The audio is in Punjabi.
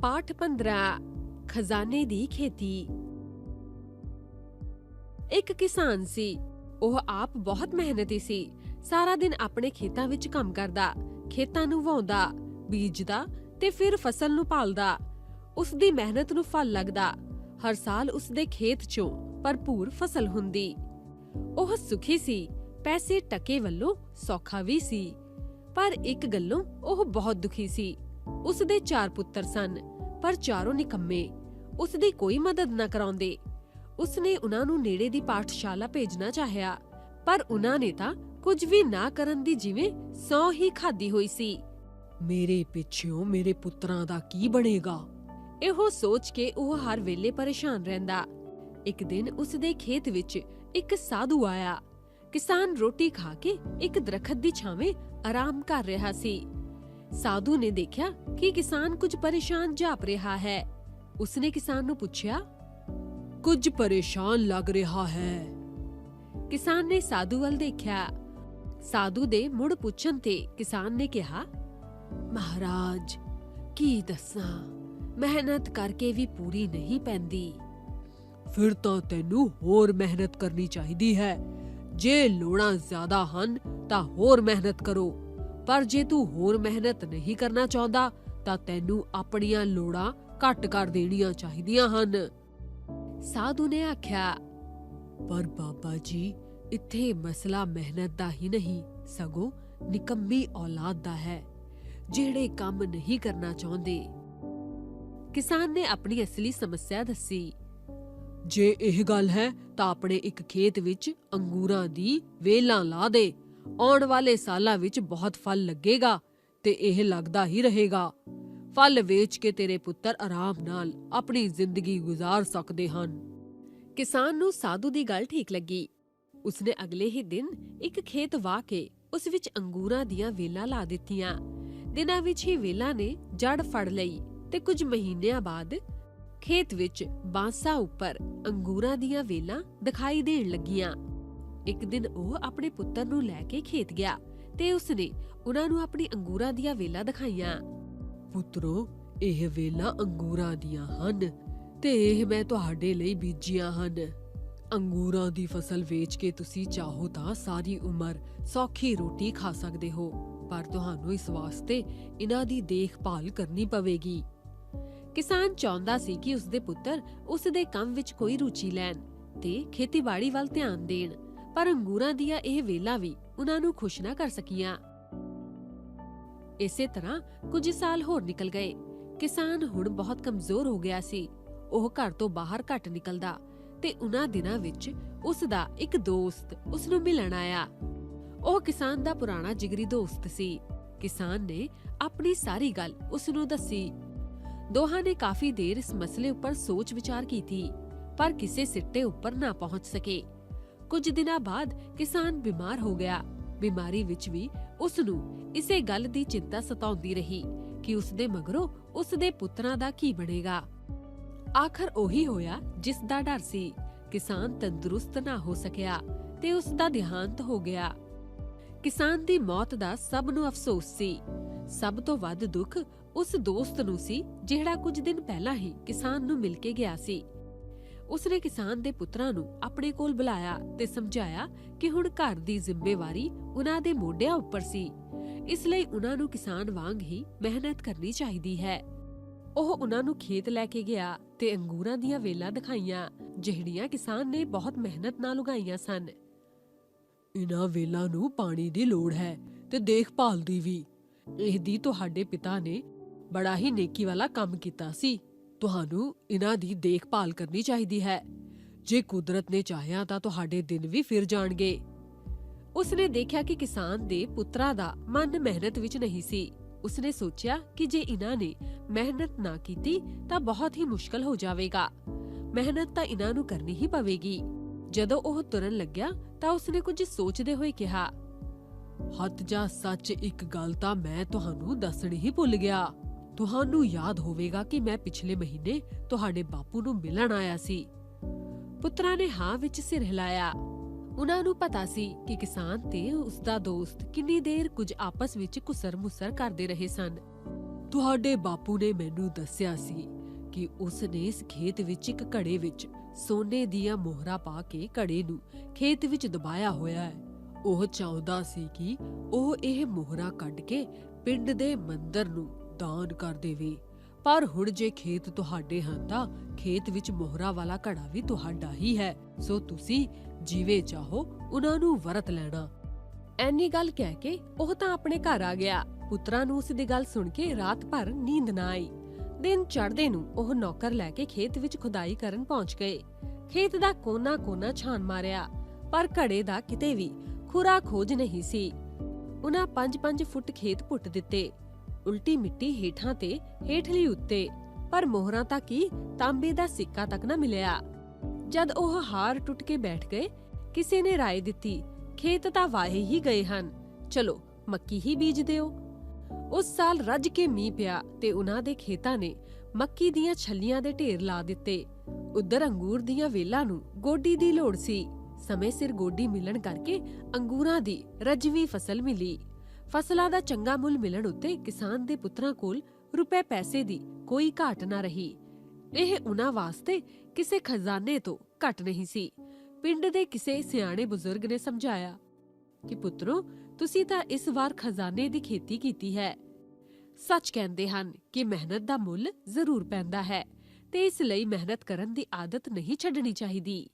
ਪਾਠ 15 ਖਜ਼ਾਨੇ ਦੀ ਖੇਤੀ। ਇੱਕ ਕਿਸਾਨ ਸੀ। ਉਹ ਆਪ ਬਹੁਤ ਮਿਹਨਤੀ ਸੀ। ਸਾਰਾ ਦਿਨ ਆਪਣੇ ਖੇਤਾਂ ਵਿੱਚ ਕੰਮ ਕਰਦਾ, ਖੇਤਾਂ ਨੂੰ ਵਾਹੁੰਦਾ, ਬੀਜਦਾ ਤੇ ਫਿਰ ਫਸਲ ਨੂੰ ਪਾਲਦਾ। ਉਸ ਦੀ ਮਿਹਨਤ ਨੂੰ ਫਲ ਲੱਗਦਾ। ਹਰ ਸਾਲ ਉਸ ਦੇ ਖੇਤ 'ਚੋਂ ਭਰਪੂਰ ਫਸਲ ਹੁੰਦੀ। ਉਹ ਸੁਖੀ ਸੀ। ਪੈਸੇ ਟਕੇ ਵੱਲੋਂ ਸੌਖਾ ਵੀ ਸੀ। ਪਰ ਇੱਕ ਗੱਲੋਂ ਉਹ ਬਹੁਤ ਦੁਖੀ ਸੀ। ਉਸ ਦੇ ਚਾਰ ਪੁੱਤਰ ਸਨ ਪਰ ਚਾਰੋਂ ਨਿਕੰਮੇ। ਉਸ ਦੀ ਕੋਈ ਮਦਦ ਨਾ ਕਰਾਉਂਦੇ। ਉਸ ਨੇ ਉਹਨਾਂ ਨੂੰ ਨੇੜੇ ਦੀ ਪਾਠਸ਼ਾਲਾ ਭੇਜਣਾ ਚਾਹਿਆ ਪਰ ਉਹਨਾਂ ਨੇ ਤਾਂ ਕੁਝ ਵੀ ਨਾ ਕਰਨ ਦੀ ਜਿਵੇਂ ਸੌ ਹੀ ਖਾਦੀ ਹੋਈ ਸੀ। ਮੇਰੇ ਪਿੱਛੋਂ ਮੇਰੇ ਪੁੱਤਰਾਂ ਦਾ ਕੀ ਬਣੇਗਾ? ਇਹੋ ਸੋਚ ਕੇ ਉਹ ਹਰ ਵੇਲੇ ਪਰੇਸ਼ਾਨ ਰਹਿੰਦਾ। ਇੱਕ ਦਿਨ ਉਸ ਦੇ ਖੇਤ ਵਿੱਚ ਇੱਕ ਸਾਧੂ ਆਇਆ। ਕਿਸਾਨ ਰੋਟੀ ਖਾ ਕੇ ਇੱਕ ਦਰਖਤ ਦੀ ਛਾਵੇਂ ਆਰਾਮ ਕਰ ਰਿਹਾ ਸੀ। ਸਾਧੂ ਨੇ ਦੇਖਿਆ ਕਿ ਕਿਸਾਨ ਕੁਝ ਪਰੇਸ਼ਾਨ ਜਾਪ ਰਿਹਾ ਹੈ। ਉਸਨੇ ਕਿਸਾਨ ਨੂੰ ਪੁੱਛਿਆ, ਕੁਝ ਪਰੇਸ਼ਾਨ ਲੱਗ ਰਿਹਾ ਹੈ? ਕਿਸਾਨ ਨੇ ਸਾਧੂ ਵੱਲ ਦੇਖਿਆ। ਸਾਧੂ ਦੇ ਮੁੜ ਪੁੱਛਣ ਤੇ ਕਿਸਾਨ ਨੇ ਕਿਹਾ, ਮਹਾਰਾਜ, ਕੀ ਦੱਸਾਂ? ਮਿਹਨਤ ਕਰਕੇ ਵੀ ਪੂਰੀ ਨਹੀਂ ਪੈਂਦੀ। ਫਿਰ ਤਾਂ ਤੈਨੂੰ ਹੋਰ ਮਿਹਨਤ ਕਰਨੀ ਚਾਹੀਦੀ ਹੈ। ਜੇ ਲੋੜਾਂ ਜ਼ਿਆਦਾ ਹਨ ਤਾਂ ਹੋਰ ਮਿਹਨਤ ਕਰੋ। ਪਰ ਜੇ ਤੂੰ ਹੋਰ ਮਿਹਨਤ ਨਹੀਂ ਕਰਨਾ ਚਾਹੁੰਦਾ, ਤਾਂ ਤੈਨੂੰ ਆਪਣੀਆਂ ਲੋੜਾਂ ਘੱਟ ਕਰ ਦੇਣੀਆਂ ਚਾਹੀਦੀਆਂ ਹਨ। ਸਾਧੂ ਨੇ ਆਖਿਆ, ਪਰ ਬਾਬਾ ਜੀ, ਇੱਥੇ ਮਸਲਾ ਮਿਹਨਤ ਦਾ ਹੀ ਨਹੀਂ, ਸਗੋਂ ਨਿਕੰਮੀ ਔਲਾਦ ਦਾ ਹੈ, ਜਿਹੜੇ ਕੰਮ ਨਹੀਂ ਕਰਨਾ ਚਾਹੁੰਦੇ। ਕਿਸਾਨ ਨੇ ਆਪਣੀ ਅਸਲੀ ਸਮੱਸਿਆ ਦੱਸੀ, ਜੇ ਇਹ ਗੱਲ ਹੈ, ਤਾਂ ਆਪਣੇ ਇੱਕ ਖੇਤ ਵਿੱਚ ਅੰਗੂਰਾਂ ਦੀ ਵੇਲਾਂ ਲਾ ਦੇ ਆਉਣ ਵਾਲੇ ਸਾਲਾਂ ਵਿੱਚ ਬਹੁਤ ਫਲ ਲੱਗੇਗਾ ਤੇ ਇਹ ਲੱਗਦਾ ਹੀ ਰਹੇਗਾ। ਫਲ ਵੇਚ ਕੇ ਤੇਰੇ ਪੁੱਤਰ ਆਰਾਮ ਨਾਲ ਆਪਣੀ ਜ਼ਿੰਦਗੀ ਗੁਜ਼ਾਰ ਸਕਦੇ ਹਨ। ਕਿਸਾਨ ਨੂੰ ਸਾਧੂ ਦੀ ਗੱਲ ਠੀਕ ਲੱਗੀ। ਉਸਨੇ ਅਗਲੇ ਹੀ ਦਿਨ ਇੱਕ ਖੇਤ ਵਾਹ ਕੇ ਉਸ ਵਿੱਚ ਅੰਗੂਰਾਂ ਦੀਆਂ ਵੇਲਾਂ ਲਾ ਦਿੱਤੀਆਂ। ਦਿਨਾਂ ਵਿੱਚ ਹੀ ਵੇਲਾਂ ਨੇ ਜੜ ਫੜ ਲਈ ਤੇ ਕੁਝ ਮਹੀਨਿਆਂ ਬਾਅਦ ਖੇਤ ਵਿੱਚ ਬਾਂਸਾ ਉੱਪਰ ਅੰਗੂਰਾਂ ਦੀਆਂ ਵੇਲਾਂ ਦਿਖਾਈ ਦੇਣ ਲੱਗੀਆਂ। ਇੱਕ ਦਿਨ ਉਹ ਆਪਣੇ ਪੁੱਤਰ ਨੂੰ ਲੈ ਕੇ ਖੇਤ ਗਿਆ ਤੇ ਉਸਨੇ ਉਹਨਾਂ ਨੂੰ ਆਪਣੀ ਅੰਗੂਰਾਂ ਦੀਆਂ ਵੇਲਾਂ ਦਿਖਾਈਆਂ। ਪੁੱਤਰੋ, ਇਹ ਵੇਲਾਂ ਅੰਗੂਰਾਂ ਦੀਆਂ ਹਨ ਤੇ ਇਹ ਮੈਂ ਤੁਹਾਡੇ ਲਈ ਬੀਜੀਆਂ ਹਨ। ਅੰਗੂਰਾਂ ਦੀ ਫਸਲ ਵੇਚ ਕੇ ਤੁਸੀਂ ਚਾਹੋ ਤਾਂ ਸਾਰੀ ਉਮਰ ਸੌਖੀ ਰੋਟੀ ਖਾ ਸਕਦੇ ਹੋ, ਪਰ ਤੁਹਾਨੂੰ ਇਸ ਵਾਸਤੇ ਇਹਨਾਂ ਦੀ ਦੇਖਭਾਲ ਕਰਨੀ ਪਵੇਗੀ। ਕਿਸਾਨ ਚਾਹੁੰਦਾ ਸੀ ਕਿ ਉਸਦੇ ਪੁੱਤਰ ਉਸ ਦੇ ਕੰਮ ਵਿੱਚ ਕੋਈ ਰੁਚੀ ਲੈਣ ਤੇ ਖੇਤੀਬਾੜੀ ਵੱਲ ਧਿਆਨ ਦੇਣ। ਪਰ ਅੰਗੂਰਾਂ ਦੀਆਂ ਇਹ ਵੇਲਾਂ ਵੀ ਉਹਨਾਂ ਨੂੰ ਖੁਸ਼ ਨਾ ਕਰ ਸਕੀਆਂ। ਇਸੇ ਤਰ੍ਹਾਂ ਕੁਝ ਸਾਲ ਹੋਰ ਨਿਕਲ ਗਏ। ਕਿਸਾਨ ਹੁਣ ਬਹੁਤ ਕਮਜ਼ੋਰ ਹੋ ਗਿਆ ਸੀ। ਉਹ ਘਰ ਤੋਂ ਬਾਹਰ ਘੱਟ ਨਿਕਲਦਾ ਤੇ ਉਹਨਾਂ ਦਿਨਾਂ ਵਿੱਚ ਉਸ ਦਾ ਇੱਕ ਦੋਸਤ ਉਸ ਨੂੰ ਮਿਲਣ ਆਇਆ। ਉਹ ਕਿਸਾਨ ਦਾ ਪੁਰਾਣਾ ਜਿਗਰੀ ਦੋਸਤ ਸੀ। ਕਿਸਾਨ ਨੇ ਆਪਣੀ ਸਾਰੀ ਗੱਲ ਉਸ ਨੂੰ ਦੱਸੀ। ਦੋਹਾਂ ਨੇ ਕਾਫੀ ਦੇਰ ਇਸ ਮਸਲੇ ਉੱਪਰ ਸੋਚ ਵਿਚਾਰ ਕੀਤੀ, ਪਰ ਕਿਸੇ ਸਿੱਟੇ ਉੱਪਰ ਨਾ ਪਹੁੰਚ ਸਕੇ। ਕੁਝ ਦਿਨਾਂ ਬਾਅਦ ਕਿਸਾਨ ਬਿਮਾਰ ਹੋ ਗਿਆ। ਬਿਮਾਰੀ ਵਿੱਚ ਵੀ ਉਸ ਨੂੰ ਇਸੇ ਗੱਲ ਦੀ ਚਿੰਤਾ ਸਤਾਉਂਦੀ ਰਹੀ ਕਿ ਉਸ ਦੇ ਮਗਰੋਂ ਉਸ ਦੇ ਪੁੱਤਰਾਂ ਦਾ ਕੀ ਬਣੇਗਾ। ਆਖਰ ਉਹੀ ਹੋਇਆ ਜਿਸ ਦਾ ਡਰ ਸੀ। ਕਿਸਾਨ ਤੰਦਰੁਸਤ ਨਾ ਹੋ ਸਕਿਆ ਤੇ ਉਸ ਦਾ ਦੇਹਾਂਤ ਹੋ ਗਿਆ। ਕਿਸਾਨ ਦੀ ਮੌਤ ਦਾ ਸਭ ਨੂੰ ਅਫਸੋਸ ਸੀ। ਸਭ ਤੋਂ ਵੱਧ ਦੁੱਖ ਉਸ ਦੋਸਤ ਨੂੰ ਸੀ ਜਿਹੜਾ ਕੁਝ ਦਿਨ ਪਹਿਲਾਂ ਹੀ ਕਿਸਾਨ ਨੂੰ ਮਿਲ ਕੇ ਗਿਆ ਸੀ। ਉਸਨੇ ਕਿਸਾਨ ਦੇ ਪੁੱਤਰਾਂ ਨੂੰ ਆਪਣੇ ਕੋਲ ਬੁਲਾਇਆ ਤੇ ਸਮਝਾਇਆ ਕਿ ਹੁਣ ਘਰ ਦੀ ਜ਼ਿੰਮੇਵਾਰੀ ਉਹਨਾਂ ਦੇ ਮੋਢਿਆਂ ਉੱਪਰ ਸੀ। ਇਸ ਲਈ ਉਹਨਾਂ ਨੂੰ ਕਿਸਾਨ ਵਾਂਗ ਹੀ ਮਿਹਨਤ ਕਰਨੀ ਚਾਹੀਦੀ ਹੈ। ਉਹ ਉਹਨਾਂ ਨੂੰ ਖੇਤ ਲੈ ਕੇ ਗਿਆ ਤੇ ਅੰਗੂਰਾਂ ਦੀਆਂ ਵੇਲਾਂ ਦਿਖਾਈਆਂ, ਜਿਹੜੀਆਂ ਕਿਸਾਨ ਨੇ ਬਹੁਤ ਮਿਹਨਤ ਨਾਲ ਉਗਾਈਆਂ ਸਨ। ਇਹਨਾਂ ਵੇਲਾਂ ਨੂੰ ਪਾਣੀ ਦੀ ਲੋੜ ਹੈ ਤੇ ਦੇਖਭਾਲ ਦੀ ਵੀ। ਇਹਦੀ ਤੁਹਾਡੇ ਪਿਤਾ ਨੇ ਬੜਾ ਹੀ ਨੇਕੀ ਵਾਲਾ ਕੰਮ ਕੀਤਾ ਸੀ। ਤੁਹਾਨੂੰ ਇਹਨਾਂ ਦੀ ਦੇਖਭਾਲ ਕਰਨੀ ਚਾਹੀਦੀ ਹੈ। ਜੇ ਕੁਦਰਤ ਨੇ ਚਾਹਿਆ ਤਾਂ ਤੁਹਾਡੇ ਦਿਨ ਵੀ ਫਿਰ ਜਾਣਗੇ। ਉਸਨੇ ਦੇਖਿਆ ਕਿ ਕਿਸਾਨ ਦੇ ਪੁੱਤਰਾਂ ਦਾ ਮਨ ਮਿਹਨਤ ਵਿੱਚ ਨਹੀਂ ਸੀ। ਉਸਨੇ ਸੋਚਿਆ ਕਿ ਜੇ ਇਹਨਾਂ ਨੇ ਮਿਹਨਤ ਨਾ ਕੀਤੀ ਤਾਂ ਬਹੁਤ ਹੀ ਮੁਸ਼ਕਲ ਹੋ ਜਾਵੇਗਾ। ਮਿਹਨਤ ਤਾਂ ਇਹਨਾਂ ਨੂੰ ਕਰਨੀ ਹੀ ਪਵੇਗੀ। ਜਦੋਂ ਉਹ ਤੁਰਨ ਲੱਗਿਆ ਤਾਂ ਉਸਨੇ ਕੁਝ ਸੋਚਦੇ ਹੋਏ ਕਿਹਾ, ਹੱਥ ਜਾ ਸੱਚ ਇੱਕ ਗੱਲ ਤਾਂ ਮੈਂ ਤੁਹਾਨੂੰ ਦੱਸਣੀ ਹੀ ਭੁੱਲ ਗਿਆ। ਤੁਹਾਨੂੰ ਯਾਦ ਹੋਵੇਗਾ ਕਿ ਮੈਂ ਪਿਛਲੇ ਮਹੀਨੇ ਤੁਹਾਡੇ ਬਾਪੂ ਨੂੰ ਮਿਲਣ ਆਇਆ ਸੀ। ਪੁੱਤਰਾਂ ਨੇ ਹਾਂ ਵਿੱਚ ਸਿਰ ਹਿਲਾਇਆ। ਉਹਨਾਂ ਨੂੰ ਪਤਾ ਸੀ ਕਿ ਕਿਸਾਨ ਤੇ ਉਸ ਦਾ ਦੋਸਤ ਕਿੰਨੀ ਦੇਰ ਕੁਝ ਆਪਸ ਵਿੱਚ ਕੁਸਰ-ਮੁਸਰ ਕਰਦੇ ਰਹੇ ਸਨ। ਤੁਹਾਡੇ ਬਾਪੂ ਨੇ ਮੈਨੂੰ ਦੱਸਿਆ ਸੀ ਕਿ ਉਸ ਨੇ ਇਸ ਖੇਤ ਵਿੱਚ ਇੱਕ ਘੜੇ ਵਿੱਚ ਸੋਨੇ ਦੀਆਂ ਮੋਹਰਾਂ ਪਾ ਕੇ ਘੜੇ ਨੂੰ ਖੇਤ ਵਿੱਚ ਦਬਾਇਆ ਹੋਇਆ ਹੈ। ਉਹ ਚਾਹੁੰਦਾ ਸੀ ਕਿ ਉਹ ਇਹ ਮੋਹਰਾਂ ਕੱਢ ਕੇ ਪਿੰਡ ਦੇ ਮੰਦਰ ਨੂੰ ਦਾਨ ਕਰ ਦੇਵੇ। ਪਰ ਹੁਣ ਜੇ ਖੇਤ ਤੁਹਾਡੇ ਹਨ ਤਾਂ ਖੇਤ ਵਿੱਚ ਮੋਹਰਾ ਵਾਲਾ ਘੜਾ ਵੀ ਤੁਹਾਡਾ ਹੀ ਹੈ। ਸੋ ਤੁਸੀਂ ਜਿਵੇਂ ਚਾਹੋ, ਉਹਨਾਂ ਨੂੰ ਵਰਤ ਲੈਣਾ। ਐਨੀ ਗੱਲ ਕਹਿ ਕੇ ਉਹ ਤਾਂ ਆਪਣੇ ਘਰ ਆ ਗਿਆ। ਪੁੱਤਰਾਂ ਨੂੰ ਉਸ ਦੀ ਗੱਲ ਸੁਣ ਕੇ ਰਾਤ ਭਰ ਨੀਂਦ ਨਾ ਆਈ। ਦਿਨ ਚੜ੍ਹਦੇ ਨੂੰ ਉਹ ਨੌਕਰ ਲੈ ਕੇ ਖੇਤ ਵਿੱਚ ਖੁਦਾਈ ਕਰਨ ਪਹੁੰਚ ਗਏ। ਖੇਤ ਦਾ ਕੋਨਾ-ਕੋਨਾ ਛਾਨ ਮਾਰਿਆ, ਪਰ ਘੜੇ ਦਾ ਕਿਤੇ ਵੀ ਖੁਰਾ ਖੋਜ ਨਹੀਂ ਸੀ। ਉਹਨਾਂ 5-5 ਫੁੱਟ ਖੇਤ ਪੁੱਟ ਦਿੱਤੇ। ਉਲਟੀ ਮਿੱਟੀ ਹੇਠਾਂ ਤੇ ਹੇਠਲੀ ਉੱਤੇ, ਪਰ ਮੋਹਰਾਂ ਤਾਂ ਕੀ ਤਾਂਬੇ ਦਾ ਸਿੱਕਾ ਤੱਕ ਨਾ ਮਿਲਿਆ। ਜਦ ਉਹ ਹਾਰ ਟੁੱਟ ਕੇ ਬੈਠ ਗਏ, ਕਿਸੇ ਨੇ ਰਾਏ ਦਿੱਤੀ, ਖੇਤ ਤਾਂ ਵਾਹੇ ਹੀ ਗਏ ਹਨ, ਚਲੋ ਮੱਕੀ ਹੀ ਬੀਜ ਦਿਓ। ਉਸ ਸਾਲ ਰੱਜ ਕੇ ਮੀਂਹ ਪਿਆ ਤੇ ਉਹਨਾਂ ਦੇ ਖੇਤਾਂ ਨੇ ਮੱਕੀ ਦੀਆਂ ਛੱਲੀਆਂ ਦੇ ਢੇਰ ਲਾ ਦਿੱਤੇ। ਉਧਰ ਅੰਗੂਰ ਦੀਆਂ ਵੇਲਾਂ ਨੂੰ ਗੋਡੀ ਦੀ ਲੋੜ ਸੀ। ਸਮੇਂ ਸਿਰ ਗੋਡੀ ਮਿਲਣ ਕਰਕੇ ਅੰਗੂਰਾਂ ਦੀ ਰਜਵੀ ਫਸਲ ਮਿਲੀ। ਫਸਲਾਂ ਦਾ ਚੰਗਾ ਮੁੱਲ ਮਿਲਣ ਉੱਤੇ ਕਿਸਾਨ ਦੇ ਪੁੱਤਰਾਂ ਕੋਲ ਰੁਪਏ ਪੈਸੇ ਦੀ ਕੋਈ ਘਾਟ ਨਾ ਰਹੀ। ਇਹ ਉਹਨਾਂ ਵਾਸਤੇ ਕਿਸੇ ਖਜ਼ਾਨੇ ਤੋਂ ਘੱਟ ਨਹੀਂ ਸੀ। ਪਿੰਡ ਦੇ ਕਿਸੇ ਸਿਆਣੇ ਬਜ਼ੁਰਗ ਨੇ ਸਮਝਾਇਆ ਕਿ ਪੁੱਤਰੋ, ਤੁਸੀਂ ਤਾਂ ਇਸ ਵਾਰ ਖਜ਼ਾਨੇ ਦੀ ਖੇਤੀ ਕੀਤੀ ਹੈ। ਸੱਚ ਕਹਿੰਦੇ ਹਨ ਕਿ ਮਿਹਨਤ ਦਾ ਮੁੱਲ ਜ਼ਰੂਰ ਪੈਂਦਾ ਹੈ ਤੇ ਇਸ ਲਈ ਮਿਹਨਤ ਕਰਨ ਦੀ ਆਦਤ ਨਹੀਂ ਛੱਡਣੀ ਚਾਹੀਦੀ।